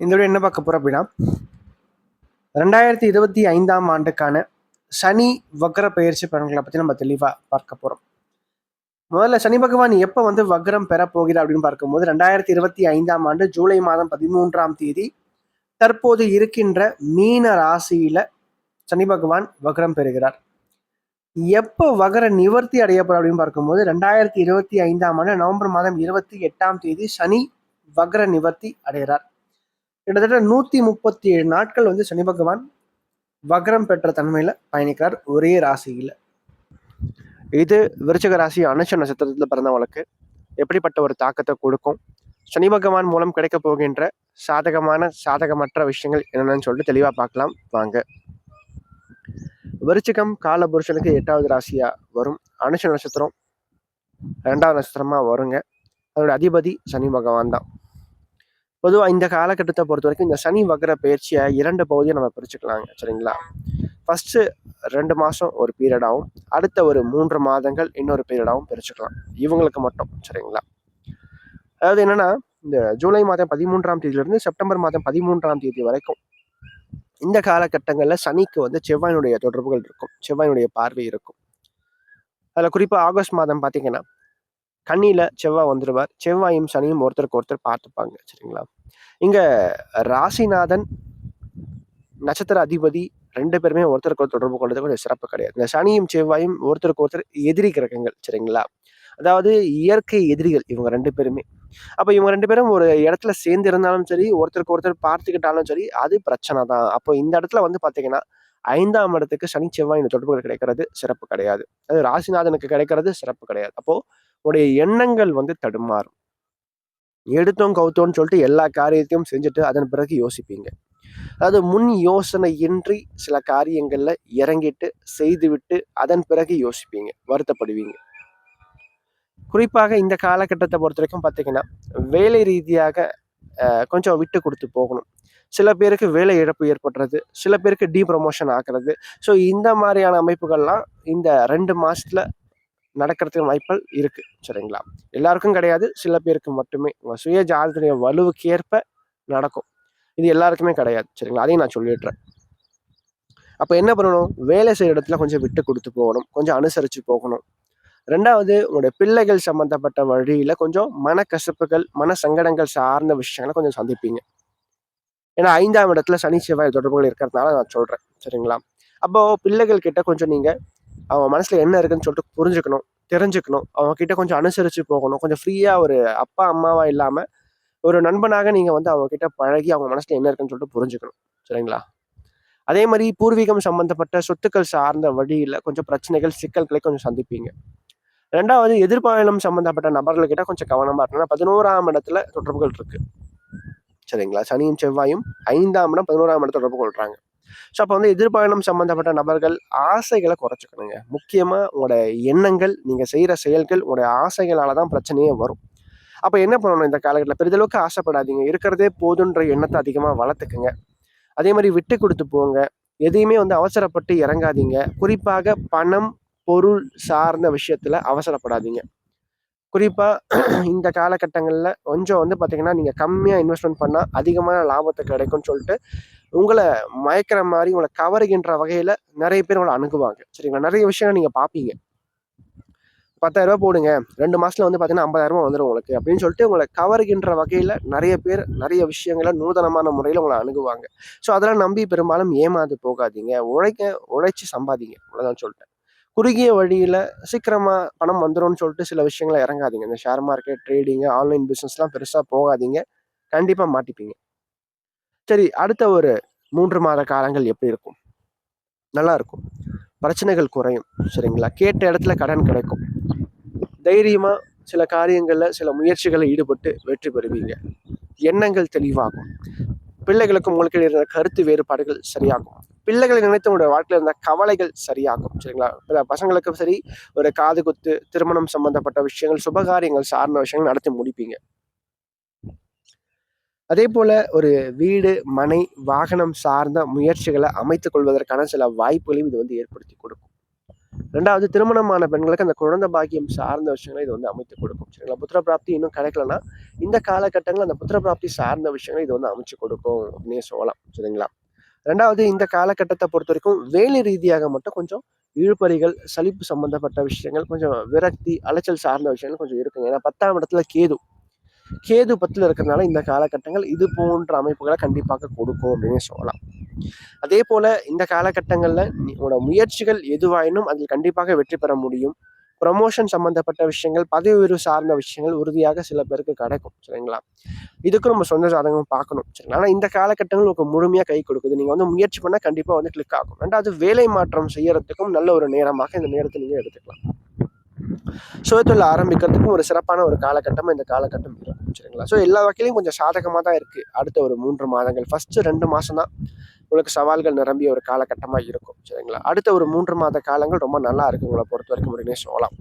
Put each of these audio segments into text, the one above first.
இந்த வீடியோ என்ன பார்க்க போகிறோம் அப்படின்னா ரெண்டாயிரத்தி இருபத்தி ஐந்தாம் ஆண்டுக்கான சனி வக்ர பயிற்சி பலன்களை பற்றி நம்ம தெளிவாக பார்க்க போகிறோம் முதல்ல சனி பகவான் எப்போ வந்து வக்ரம் பெற போகிறார் அப்படின்னு பார்க்கும்போது ரெண்டாயிரத்தி இருபத்தி ஐந்தாம் ஆண்டு ஜூலை மாதம் பதிமூன்றாம் தேதி தற்போது இருக்கின்ற மீன ராசியில சனி பகவான் வக்ரம் பெறுகிறார். எப்போ வகர நிவர்த்தி அடையப்படும் அப்படின்னு பார்க்கும்போது ரெண்டாயிரத்தி இருபத்தி ஐந்தாம் ஆண்டு நவம்பர் மாதம் இருபத்தி எட்டாம் தேதி சனி வக்ர நிவர்த்தி அடைகிறார். கிட்டத்தட்ட நூத்தி முப்பத்தி ஏழு நாட்கள் வந்து சனி பகவான் வக்ரம் பெற்ற தன்மையில பயணிக்கிறார் ஒரே ராசியில. இது விருச்சக ராசி அனுஷ நட்சத்திரத்தில் பிறந்தவங்களுக்கு எப்படிப்பட்ட ஒரு தாக்கத்தை கொடுக்கும்? சனி பகவான் மூலம் கிடைக்க போகின்ற சாதகமான சாதகமற்ற விஷயங்கள் என்னென்னு சொல்லிட்டு தெளிவாக பார்க்கலாம். வாங்க. விருச்சிகம் காலபுருஷனுக்கு எட்டாவது ராசியா வரும். அனுஷ நட்சத்திரம் ரெண்டாவது நட்சத்திரமா வருங்க. அதோட அதிபதி சனி பகவான் தான். பொதுவாக இந்த காலகட்டத்தை பொறுத்த வரைக்கும் இந்த சனி வகர பயிற்சியை இரண்டு பகுதியை நம்ம பிரிச்சுக்கலாங்க சரிங்களா? ஃபஸ்ட்டு ரெண்டு மாதம் ஒரு பீரியடாகவும் அடுத்த ஒரு மூன்று மாதங்கள் இன்னொரு பீரியடாகவும் பிரிச்சுக்கலாம் இவங்களுக்கு மட்டும் சரிங்களா? அதாவது என்னன்னா இந்த ஜூலை மாதம் பதிமூன்றாம் தேதியிலிருந்து செப்டம்பர் மாதம் பதிமூன்றாம் தேதி வரைக்கும் இந்த காலகட்டங்களில் சனிக்கு வந்து செவ்வாயினுடைய தொடர்புகள் இருக்கும் செவ்வாயினுடைய பார்வை இருக்கும். அதில் குறிப்பாக ஆகஸ்ட் மாதம் பார்த்தீங்கன்னா கண்ணியில் செவ்வாய் வந்துடுவார் செவ்வாயும் சனியும் ஒருத்தருக்கு ஒருத்தர் பார்த்துப்பாங்க சரிங்களா? இங்கே ராசிநாதன் நட்சத்திர அதிபதி ரெண்டு பேருமே ஒருத்தருக்கு ஒரு தொடர்பு கொண்டது கொஞ்சம் சிறப்பு கிடையாது. இந்த சனியும் செவ்வாயும் ஒருத்தருக்கு ஒருத்தர் எதிரி கிரகங்கள் சரிங்களா? அதாவது இயற்கை எதிரிகள் இவங்க ரெண்டு பேருமே. அப்போ இவங்க ரெண்டு பேரும் ஒரு இடத்துல சேர்ந்து இருந்தாலும் சரி ஒருத்தருக்கு ஒருத்தர் பார்த்துக்கிட்டாலும் சரி அது பிரச்சனை தான். அப்போ இந்த இடத்துல வந்து பார்த்தீங்கன்னா ஐந்தாம் இடத்துக்கு சனி செவ்வாய் இந்த தொடர்புகள் கிடைக்கிறது சிறப்பு கிடையாது. அது ராசிநாதனுக்கு கிடைக்கிறது சிறப்பு கிடையாது. அப்போது உடைய எண்ணங்கள் வந்து தடுமாறும். எடுத்தோம் கவுத்தோன்னு சொல்லிட்டு எல்லா காரியத்தையும் செஞ்சுட்டு அதன் பிறகு யோசிப்பீங்க. அதாவது முன் யோசனையின்றி சில காரியங்களில் இறங்கிட்டு செய்துவிட்டு அதன் பிறகு யோசிப்பீங்க வருத்தப்படுவீங்க. குறிப்பாக இந்த காலகட்டத்தை பொறுத்த வரைக்கும் பார்த்தீங்கன்னா வேலை ரீதியாக கொஞ்சம் விட்டு கொடுத்து போகணும். சில பேருக்கு வேலை இழப்பு ஏற்படுறது சில பேருக்கு டீ ப்ரொமோஷன் ஆகிறது. ஸோ இந்த மாதிரியான அமைப்புகள்லாம் இந்த ரெண்டு மாதத்தில் நடக்கிறதுக்கு வாய்ப்புகள் இருக்கு. சரிங்களா? எல்லாருக்கும் கிடையாது. சில பேருக்கு மட்டுமே உங்கள் சுய ஜாதத்துடைய வலுவுக்கு ஏற்ப நடக்கும். இது எல்லாருக்குமே கிடையாது. சரிங்களா? அதையும் நான் சொல்லிடுறேன். அப்போ என்ன பண்ணணும்? வேலை செய்கிற இடத்துல கொஞ்சம் விட்டு கொடுத்து போகணும். கொஞ்சம் அனுசரித்து போகணும். ரெண்டாவது உங்களுடைய பிள்ளைகள் சம்மந்தப்பட்ட வழியில் கொஞ்சம் மனக்கசப்புகள் மன சங்கடங்கள் சார்ந்த விஷயங்களை கொஞ்சம் சந்திப்பீங்க. ஏன்னா ஐந்தாம் இடத்துல சனி செவ்வாய் தொடர்புகள் இருக்கிறதுனால நான் சொல்கிறேன் சரிங்களா? அப்போது பிள்ளைகள் கிட்ட கொஞ்சம் நீங்கள் அவங்க மனசில் என்ன இருக்குன்னு சொல்லிட்டு புரிஞ்சுக்கணும் தெரிஞ்சுக்கணும். அவங்கக்கிட்ட கொஞ்சம் அனுசரித்து போகணும். கொஞ்சம் ஃப்ரீயாக ஒரு அப்பா அம்மாவாக இல்லாமல் ஒரு நண்பனாக நீங்கள் வந்து அவங்கக்கிட்ட பழகி அவங்க மனசில் என்ன இருக்குன்னு சொல்லிட்டு புரிஞ்சுக்கணும். சரிங்களா? அதே மாதிரி பூர்வீகம் சம்மந்தப்பட்ட சொத்துக்கள் சார்ந்த வழியில் கொஞ்சம் பிரச்சனைகள் சிக்கல்களை கொஞ்சம் சந்திப்பீங்க. ரெண்டாவது எதிர்பாலம் சம்மந்தப்பட்ட நபர்கள்கிட்ட கொஞ்சம் கவனமாக இருக்கணும். பதினோராம் இடத்துல தொடர்புகள் இருக்குது சரிங்களா? சனியும் செவ்வாயும் ஐந்தாம் இடம் பதினோராம் இடத்துல தொடர்பு கொள்கிறாங்க ஸோ அப்போ வந்து எதிர்பாயணம் சம்மந்தப்பட்ட நபர்கள் ஆசைகளை குறைச்சிக்கணுங்க. முக்கியமாக உங்களோட எண்ணங்கள் நீங்கள் செய்கிற செயல்கள் உங்களுடைய ஆசைகளால் தான் பிரச்சனையே வரும். அப்போ என்ன பண்ணணும் இந்த காலகட்டத்தில்? பெரிதளவுக்கு ஆசைப்படாதீங்க. இருக்கிறதே போதுன்ற எண்ணத்தை அதிகமாக வளர்த்துக்குங்க. அதே மாதிரி விட்டு கொடுத்து போங்க. எதையுமே வந்து அவசரப்பட்டு இறங்காதீங்க. குறிப்பாக பணம் பொருள் சார்ந்த விஷயத்தில் அவசரப்படாதீங்க. குறிப்பாக இந்த காலகட்டங்களில் கொஞ்சம் வந்து பார்த்திங்கன்னா நீங்கள் கம்மியாக இன்வெஸ்ட்மெண்ட் பண்ணால் அதிகமான லாபத்தை கிடைக்கும்னு சொல்லிட்டு உங்களை மயக்கிற மாதிரி உங்களை கவருகின்ற வகையில் நிறைய பேர் உங்களை அணுகுவாங்க. சரிங்களா? நிறைய விஷயங்கள் நீங்கள் பார்ப்பீங்க பத்தாயிரரூபா போடுங்க. ரெண்டு மாதத்தில் வந்து பார்த்தீங்கன்னா ஐம்பதாயிரம் ரூபாய் வந்துடும் உங்களுக்கு அப்படின்னு சொல்லிட்டு உங்களை கவருகின்ற வகையில் நிறைய பேர் நிறைய விஷயங்களை நூதனமான முறையில் உங்களை அணுகுவாங்க. ஸோ அதெல்லாம் நம்பி பெரும்பாலும் ஏமாந்து போகாதீங்க. உழைக்க உழைச்சி சம்பாதிங்க. அவ்வளோதான் சொல்லிட்டேன். குறுகிய வழியில் சீக்கிரமாக பணம் வந்துடும்னு சொல்லிட்டு சில விஷயங்களை இறங்காதீங்க. இந்த ஷேர் மார்க்கெட் ட்ரேடிங்கு ஆன்லைன் பிஸ்னஸ்லாம் பெருசாக போகாதீங்க. கண்டிப்பாக மாட்டிப்பீங்க. சரி அடுத்த ஒரு மூன்று மாத காலங்கள் எப்படி இருக்கும்? நல்லா இருக்கும். பிரச்சனைகள் குறையும் சரிங்களா? கேட்ட இடத்துல கடன் கிடைக்கும். தைரியமாக சில காரியங்களில் சில முயற்சிகளில் ஈடுபட்டு வெற்றி பெறுவீங்க. எண்ணங்கள் தெளிவாகும். பிள்ளைகளுக்கும் உங்களுக்கு இருந்த கருத்து வேறுபாடுகள் சரியாகும். பிள்ளைகளை நினைத்து உங்களுடைய வாழ்க்கையில் இருந்த கவலைகள் சரியாகும் சரிங்களா? பசங்களுக்கும் சரி ஒரு காது குத்து திருமணம் சம்பந்தப்பட்ட விஷயங்கள் சுபகாரியங்கள் சார்ந்த விஷயங்கள் நடத்தி முடிப்பீங்க. அதே போல ஒரு வீடு மனை வாகனம் சார்ந்த முயற்சிகளை அமைத்துக் கொள்வதற்கான சில வாய்ப்புகளையும் இது வந்து ஏற்படுத்தி கொடுக்கும். ரெண்டாவது திருமணமான பெண்களுக்கு அந்த குழந்தை பாக்கியம் சார்ந்த விஷயங்களை இது வந்து அமைத்து கொடுக்கும் சரிங்களா? புத்திர பிராப்தி இன்னும் கிடைக்கலன்னா இந்த காலகட்டங்களில் அந்த புத்திர பிராப்தி சார்ந்த விஷயங்களை இது வந்து அமைச்சு கொடுக்கும் அப்படின்னே சொல்லலாம் சரிங்களா? ரெண்டாவது இந்த காலகட்டத்தை பொறுத்த வரைக்கும் வேலை ரீதியாக மட்டும் கொஞ்சம் இழுபறிகள் சலிப்பு சம்பந்தப்பட்ட விஷயங்கள் கொஞ்சம் விரக்தி அலைச்சல் சார்ந்த விஷயங்கள் கொஞ்சம் இருக்குங்க. ஏன்னா பத்தாம் இடத்துல கேது. கேது பத்தில் இருக்கிறதுனால இந்த காலகட்டங்கள் இது போன்ற அமைப்புகளை கண்டிப்பாக கொடுக்கும் அப்படின்னு சொல்லலாம். அதே போல இந்த காலகட்டங்களில் உங்களோட முயற்சிகள் எதுவாயினும் அதில் கண்டிப்பாக வெற்றி பெற முடியும். ப்ரமோஷன் சம்மந்தப்பட்ட விஷயங்கள் பதவி உயர்வு சார்ந்த விஷயங்கள் உறுதியாக சில பேருக்கு கிடைக்கும் சரிங்களா? இதுக்கும் நம்ம சொந்த ஜாதகம் பார்க்கணும் சரிங்களா? ஆனால் இந்த காலகட்டங்கள் உங்களுக்கு முழுமையாக கை கொடுக்குது. நீங்கள் வந்து முயற்சி பண்ணால் கண்டிப்பாக வந்து கிளிக் ஆகும். ரெண்டாவது வேலை மாற்றம் செய்யறதுக்கும் நல்ல ஒரு நேரமாக இந்த நேரத்தை நீங்கள் எடுத்துக்கலாம். சுயத்தொழில் ஆரம்பிக்கிறதுக்கும் ஒரு சிறப்பான ஒரு காலகட்டமாக இந்த காலகட்டம் இருக்கும் சரிங்களா? ஸோ எல்லா வகையிலையும் கொஞ்சம் சாதகமாக தான் இருக்குது அடுத்த ஒரு மூன்று மாதங்கள். ஃபஸ்ட்டு ரெண்டு மாதம் தான் உங்களுக்கு சவால்கள் நிரம்பிய ஒரு காலகட்டமாக இருக்கும் சரிங்களா? அடுத்த ஒரு மூன்று மாத காலங்கள் ரொம்ப நல்லா இருக்கு உங்களை பொறுத்த வரைக்கும் அப்படின்னு சொல்லலாம்.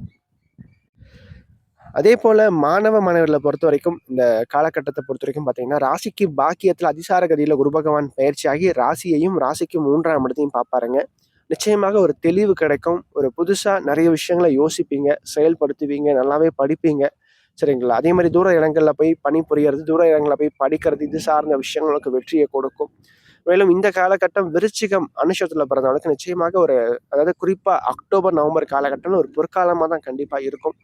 அதே போல் மாணவ மாணவர்களை பொறுத்த வரைக்கும் இந்த காலகட்டத்தை பொறுத்த வரைக்கும் பார்த்தீங்கன்னா ராசிக்கு பாக்கியத்தில் அதிசார கதியில் குரு பகவான் பயிற்சியாகி ராசியையும் ராசிக்கு மூன்றாம் இடத்தையும் பார்ப்பாருங்க. நிச்சயமாக ஒரு தெளிவு கிடைக்கும் ஒரு புதுசாக நிறைய விஷயங்களை யோசிப்பீங்க செயல்படுத்துவீங்க நல்லாவே படிப்பீங்க சரிங்களா? அதே மாதிரி தூர இடங்களில் போய் பணி புரியறது தூர இடங்களில் போய் படிக்கிறது இது சார்ந்த விஷயங்களுக்கு வெற்றியை கொடுக்கும். மேலும் இந்த காலகட்டம் விருச்சிகம் அனுஷத்தில் பிறந்தவங்களுக்கு நிச்சயமாக ஒரு அதாவது குறிப்பாக அக்டோபர் நவம்பர் காலகட்டம்னு ஒரு பொற்காலமாக தான் கண்டிப்பாக இருக்கும்.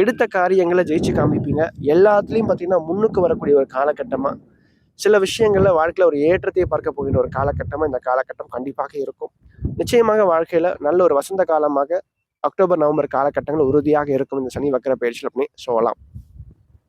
எடுத்த காரியங்களை ஜெயிச்சு காமிப்பீங்க. எல்லாத்துலேயும் பார்த்தீங்கன்னா முன்னுக்கு வரக்கூடிய ஒரு காலகட்டமாக சில விஷயங்களில் வாழ்க்கையில் ஒரு ஏற்றத்தை பார்க்க போகின்ற ஒரு காலகட்டமாக இந்த காலகட்டம் கண்டிப்பாக இருக்கும். நிச்சயமாக வாழ்க்கையில் நல்ல ஒரு வசந்த காலமாக அக்டோபர் நவம்பர் காலகட்டங்கள் உறுதியாக இருக்கும். இந்த சனி வக்கர பயிற்சியில் அப்படின்னு சொல்லலாம்.